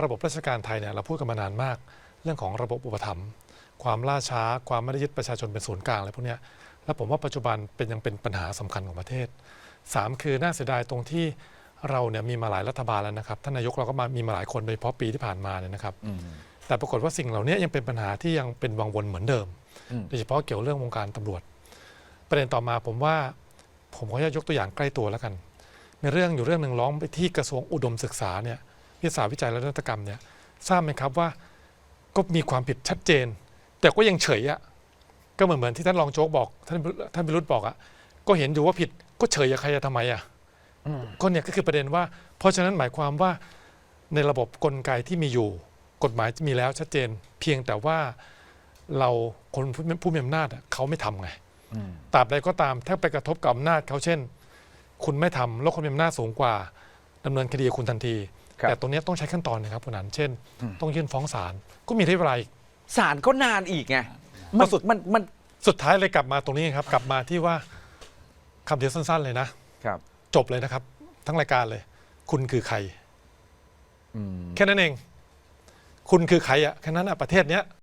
ระบบราชการไทยเนี่ยเราพูดกันมานานมาก เรื่องของระบบอุปถัมภ์ความล่าช้า ความไม่ได้ยึดประชาชนเป็นศูนย์กลางอะไรพวกเนี้ยแล้วผมว่าปัจจุบันเป็นยังเป็นปัญหาสำคัญของประเทศสามคือน่าเสียดายตรงที่เราเนี่ยมีมาหลายรัฐบาลแล้วนะครับท่านนายกเราก็มามีมาหลายคนโดยเฉพาะปีที่ผ่านมาเนี่ยนะครับอืมแต่ปรากฏว่าสิ่งเหล่านี้ยังเป็นปัญหาที่ยังเป็นวังวนเหมือนเดิมอืมโดยเฉพาะเกี่ยวเรื่องวงการตำรวจ ประเด็นต่อมาผมว่าผมขออนุญาตยกตัวอย่างใกล้ตัวแล้วกันมีเรื่องอยู่เรื่องหนึ่งร้องไปที่กระทรวงอุดมศึกษาเนี่ย วิทยาศาสตร์วิจัยและนวัตกรรมเนี่ยทราบไหมครับว่าก็มีความผิดชัดเจน แต่ก็ยังเฉยอะก็เหมือนเหมือนที่ท่านรองโจ๊กบอกท่านท่านพิรุธบอกอะก็เห็นอยู่ว่าผิดก็เฉยอะใครจะทำไมอะอืมก็เนี่ยก็คือประเด็นว่า เพราะฉะนั้นหมายความว่าในระบบกลไกที่มีอยู่ กฎหมายมีแล้วชัดเจน เพียงแต่ว่าเราคนผู้ผู้มีอำนาจอะเขาไม่ทำไงอืมตราบใดก็ตามถ้าไปกระทบกับอำนาจเขาเช่น คุณไม่ทำแล้วคนมีอำนาจสูงกว่าดำเนินคดีกับคุณทันทีครับ แต่ตรงเนี้ยต้องใช้ขั้นตอนนะครับคุณนันเช่นอืมต้องยื่นฟ้องศาลก็มีระยะเวลาอีกศาลก็นานอีกไงมันสุดมันมันสุดท้ายเลยกลับมาตรงนี้ครับ กลับมาที่ว่าคำเดียวสั้น ๆ เลยนะครับ จบเลยนะครับ ทั้งรายการเลย คุณคือใครอืมแค่นั้นเอง คุณคือใครอะแค่นั้นอะประเทศเนี้ย